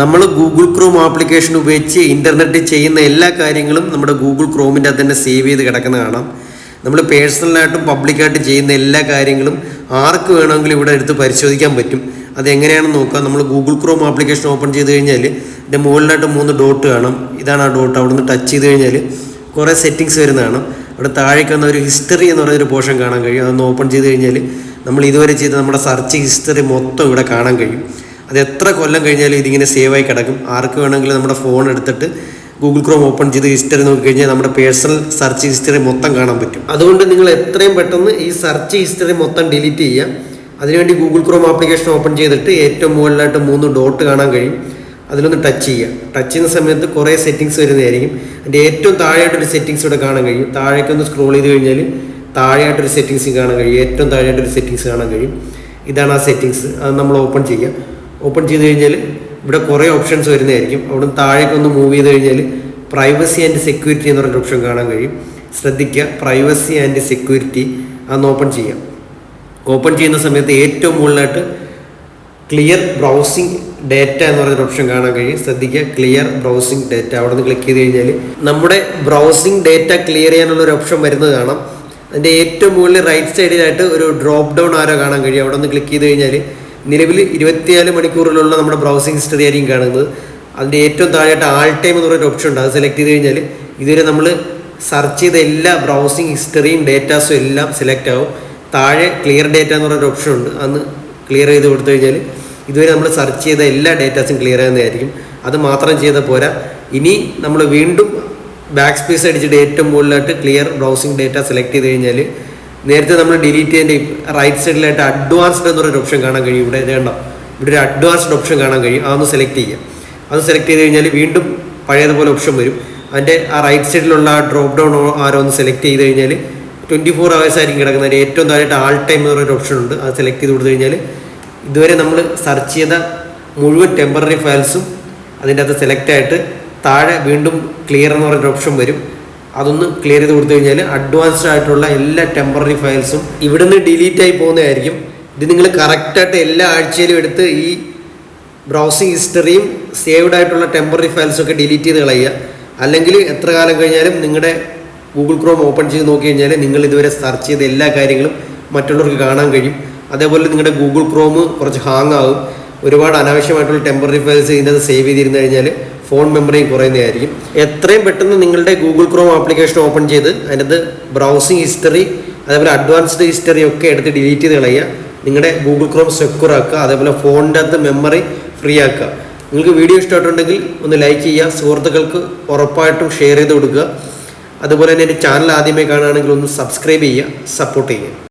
നമ്മൾ Google Chrome application ഉപയോഗിച്ച് ഇന്റർനെറ്റിൽ ചെയ്യുന്ന എല്ലാ കാര്യങ്ങളും നമ്മുടെ ഗൂഗിൾ ക്രോമിന്റെ അത് തന്നെ സേവ് ചെയ്ത് കിടക്കുന്ന കാണാം. നമ്മൾ പേഴ്സണലായിട്ടും പബ്ലിക്കായിട്ടും ചെയ്യുന്ന എല്ലാ കാര്യങ്ങളും ആർക്ക് വേണമെങ്കിലും ഇവിടെ എടുത്ത് പരിശോധിക്കാൻ പറ്റും. അതെങ്ങനെയാണെന്ന് നോക്കാം നമ്മൾ ഗൂഗിൾ ക്രോം ആപ്ലിക്കേഷൻ ഓപ്പൺ ചെയ്ത് കഴിഞ്ഞാൽ ഇതിന്റെ മുകളിലായിട്ട് മൂന്ന് ഡോട്ട് കാണും. ഇതാണ് ആ ഡോട്ട് അവിടുന്ന് ടച്ച് ചെയ്ത് കഴിഞ്ഞാൽ കുറേ സെറ്റിങ്സ് വരുന്നതാണ്. അവിടെ താഴേക്ക് വന്ന ഒരു ഹിസ്റ്ററി എന്ന് പറയുന്നൊരു പോർഷൻ കാണാൻ കഴിയും. അതൊന്ന് ഓപ്പൺ ചെയ്ത് കഴിഞ്ഞാൽ നമ്മൾ ഇതുവരെ ചെയ്ത നമ്മുടെ സെർച്ച് ഹിസ്റ്ററി മൊത്തം ഇവിടെ കാണാൻ കഴിയും. അത് എത്ര കൊല്ലം കഴിഞ്ഞാലും ഇതിങ്ങനെ സേവ് ആയി കിടക്കും. ആർക്ക് വേണമെങ്കിലും നമ്മുടെ ഫോൺ എടുത്തിട്ട് ഗൂഗിൾ ക്രോം ഓപ്പൺ ചെയ്ത് ഹിസ്റ്ററി നോക്കി കഴിഞ്ഞാൽ നമ്മുടെ പേഴ്സണൽ സെർച്ച് ഹിസ്റ്ററി മൊത്തം കാണാൻ പറ്റും. അതുകൊണ്ട് നിങ്ങൾ എത്രയും പെട്ടെന്ന് ഈ സെർച്ച് ഹിസ്റ്ററി മൊത്തം ഡിലീറ്റ് ചെയ്യാം. അതിനുവേണ്ടി ഗൂഗിൾ ക്രോം ആപ്ലിക്കേഷൻ ഓപ്പൺ ചെയ്തിട്ട് ഏറ്റവും മുകളിലായിട്ട് മൂന്ന് ഡോട്ട് കാണാൻ കഴിയും. അതിലൊന്ന് ടച്ച് ചെയ്യുക. ടച്ച് ചെയ്യുന്ന സമയത്ത് കുറേ സെറ്റിങ്സ് വരുന്നതായിരിക്കും. അതിന്റെ ഏറ്റവും താഴെയായിട്ടൊരു സെറ്റിങ്സ് ഇവിടെ കാണാൻ കഴിയും. താഴേക്കൊന്ന് സ്ക്രോൾ ചെയ്ത് കഴിഞ്ഞാൽ താഴെയായിട്ടൊരു സെറ്റിങ്സ് കാണാൻ കഴിയും. ഏറ്റവും താഴെയായിട്ടൊരു സെറ്റിങ്സ് കാണാൻ കഴിയും. ഇതാണ് ആ സെറ്റിങ്സ് അത് നമ്മൾ ഓപ്പൺ ചെയ്യുക. ഓപ്പൺ ചെയ്ത് കഴിഞ്ഞാൽ ഇവിടെ കുറേ ഓപ്ഷൻസ് വരുന്നതായിരിക്കും. അവിടെ താഴേക്കൊന്ന് മൂവ് ചെയ്ത് കഴിഞ്ഞാൽ പ്രൈവസി ആൻഡ് സെക്യൂരിറ്റി എന്ന് പറഞ്ഞൊരു ഓപ്ഷൻ കാണാൻ കഴിയും. ശ്രദ്ധിക്കുക പ്രൈവസി ആൻഡ് സെക്യൂരിറ്റി അതൊന്ന് ഓപ്പൺ ചെയ്യാം. ഓപ്പൺ ചെയ്യുന്ന സമയത്ത് ഏറ്റവും മുകളിലായിട്ട് ക്ലിയർ ബ്രൗസിംഗ് ഡേറ്റ എന്ന് പറയുന്ന ഓപ്ഷൻ കാണാൻ കഴിയും. ശ്രദ്ധിക്കുക ക്ലിയർ ബ്രൗസിംഗ് ഡേറ്റ അവിടെ നിന്ന് ക്ലിക്ക് ചെയ്ത് കഴിഞ്ഞാൽ നമ്മുടെ ബ്രൗസിംഗ് ഡേറ്റ ക്ലിയർ ചെയ്യാനുള്ള ഒരു ഓപ്ഷൻ വരുന്നത് കാണാം. അതിന്റെ ഏറ്റവും മുകളിൽ റൈറ്റ് സൈഡിലായിട്ട് ഒരു ഡ്രോപ്പ് ഡൗൺ ആരോ കാണാൻ കഴിയും. അവിടെ നിന്ന് ക്ലിക്ക് ചെയ്ത് കഴിഞ്ഞാൽ നിലവിൽ ഇരുപത്തിനാല് മണിക്കൂറിലുള്ള നമ്മുടെ ബ്രൗസിംഗ് ഹിസ്റ്ററി ആയിരിക്കും കാണുന്നത്. അതിന്റെ ഏറ്റവും താഴെയായിട്ട് ആൾ ടൈം എന്ന് പറയുന്ന ഓപ്ഷൻ ഉണ്ട്. അത് സെലക്ട് ചെയ്ത് കഴിഞ്ഞാൽ ഇതുവരെ നമ്മൾ സെർച്ച് ചെയ്ത എല്ലാ ബ്രൗസിംഗ് ഹിസ്റ്ററിയും ഡേറ്റാസും എല്ലാം സെലക്ട് ആവും. താഴെ ക്ലിയർ ഡേറ്റ എന്ന് പറയുന്ന ഓപ്ഷൻ ഉണ്ട്. അന്ന് ക്ലിയർ ചെയ്ത് കൊടുത്തു കഴിഞ്ഞാൽ ഇതുവരെ നമ്മൾ സെർച്ച് ചെയ്ത എല്ലാ ഡേറ്റാസും ക്ലിയർ ആകുന്നതായിരിക്കും അത് മാത്രം ചെയ്താൽ പോരാ. ഇനി നമ്മൾ വീണ്ടും ബാക്ക് സ്പേസ് അടിച്ചിട്ട് ഏറ്റവും മുകളിലായിട്ട് ക്ലിയർ ബ്രൗസിംഗ് ഡേറ്റ സെലക്ട് ചെയ്ത് കഴിഞ്ഞാൽ നേരത്തെ നമ്മൾ ഡിലീറ്റ് ചെയ്യേണ്ട റൈറ്റ് സൈഡിലായിട്ട് അഡ്വാൻസ്ഡ് എന്ന് പറയുന്ന ഓപ്ഷൻ കാണാൻ കഴിയും. ഇവിടെ വേണ്ട ഇവിടെ ഒരു അഡ്വാൻസ്ഡ് ഓപ്ഷൻ കാണാൻ കഴിയും. അതൊന്ന് സെലക്ട് ചെയ്യാം അത് സെലക്ട് ചെയ്ത് കഴിഞ്ഞാൽ വീണ്ടും പഴയതുപോലെ ഓപ്ഷൻ വരും. അതിന്റെ ആ റൈറ്റ് സൈഡിലുള്ള ഡ്രോപ്പ് ഡൗൺ ആരോ ഒന്ന് സെലക്ട് ചെയ്ത് കഴിഞ്ഞാൽ ട്വന്റി ഫോർ അവേഴ്സ് ആയിരിക്കും കിടക്കുന്നത്. ഏറ്റവും താഴെയായിട്ട് ആൾ ടൈം എന്ന് പറയുന്ന ഓപ്ഷൻ ഉണ്ട്. അത് സെലക്ട് ചെയ്ത് കൊടുത്തു കഴിഞ്ഞാൽ ഇതുവരെ നമ്മൾ സെർച്ച് ചെയ്ത മുഴുവൻ ടെമ്പററി ഫയൽസും അതിന്റെ അകത്ത് സെലക്ട് ആയിട്ട് താഴെ വീണ്ടും ക്ലിയർ എന്ന് പറയുന്ന ഓപ്ഷൻ വരും. അതൊന്ന് ക്ലിയർ ചെയ്ത് കൊടുത്തു കഴിഞ്ഞാൽ അഡ്വാൻസ്ഡ് ആയിട്ടുള്ള എല്ലാ ടെമ്പററി ഫയൽസും ഇവിടുന്ന് ഡിലീറ്റ് ആയി പോകുന്നതായിരിക്കും. ഇത് നിങ്ങൾ കറക്റ്റായിട്ട് എല്ലാ ആഴ്ചയിലും എടുത്ത് ഈ ബ്രൗസിംഗ് ഹിസ്റ്ററിയും സേവ്ഡ് ആയിട്ടുള്ള ടെമ്പററി ഫയൽസും ഒക്കെ ഡിലീറ്റ് ചെയ്ത് കളയുക. അല്ലെങ്കിൽ എത്ര കാലം കഴിഞ്ഞാലും നിങ്ങളുടെ ഗൂഗിൾ ക്രോം ഓപ്പൺ ചെയ്ത് നോക്കി കഴിഞ്ഞാൽ നിങ്ങൾ ഇതുവരെ സെർച്ച് ചെയ്ത എല്ലാ കാര്യങ്ങളും മറ്റുള്ളവർക്ക് കാണാൻ കഴിയും. അതേപോലെ നിങ്ങളുടെ ഗൂഗിൾ ക്രോം കുറച്ച് ഹാങ് ആകും ഒരുപാട് അനാവശ്യമായിട്ടുള്ള ടെമ്പററി ഫയൽസ് ഇതിനകത്ത് സേവ് ചെയ്തിരുന്നു കഴിഞ്ഞാൽ ഫോൺ മെമ്മറിയും കുറയുന്നതായിരിക്കും. എത്രയും പെട്ടെന്ന് നിങ്ങളുടെ ഗൂഗിൾ ക്രോം ആപ്ലിക്കേഷൻ ഓപ്പൺ ചെയ്ത് അതിനകത്ത് ബ്രൗസിംഗ് ഹിസ്റ്ററി അതേപോലെ അഡ്വാൻസ്ഡ് ഹിസ്റ്ററി ഒക്കെ എടുത്ത് ഡിലീറ്റ് ചെയ്ത് കളയുക. നിങ്ങളുടെ ഗൂഗിൾ ക്രോം സെക്യൂർ ആക്കുക. അതേപോലെ ഫോണിന്റെ അകത്ത് മെമ്മറി ഫ്രീ ആക്കുക. നിങ്ങൾക്ക് വീഡിയോ ഇഷ്ടമായിട്ടുണ്ടെങ്കിൽ ഒന്ന് ലൈക്ക് ചെയ്യുക. സുഹൃത്തുക്കൾക്ക് ഉറപ്പായിട്ടും ഷെയർ ചെയ്ത് കൊടുക്കുക. അതുപോലെ തന്നെ എന്റെ ചാനൽ ആദ്യമേ കാണുകയാണെങ്കിൽ ഒന്ന് സബ്സ്ക്രൈബ് ചെയ്യുക. സപ്പോർട്ട് ചെയ്യുക.